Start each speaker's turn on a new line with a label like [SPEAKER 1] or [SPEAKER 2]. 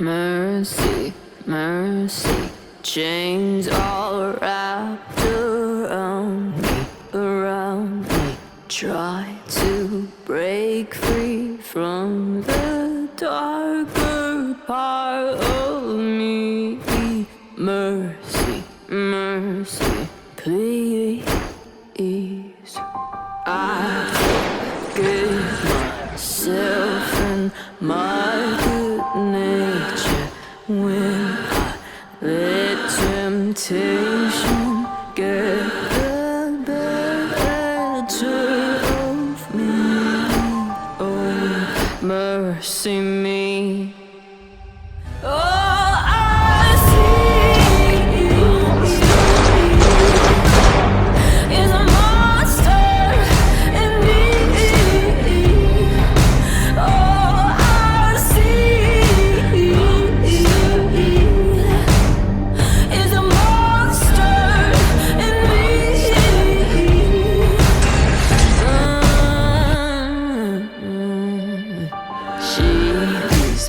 [SPEAKER 1] Mercy, mercy, chains all wrapped around me, around me. Try to break free from the darker part of me. Mercy, mercy, please. I mercy She's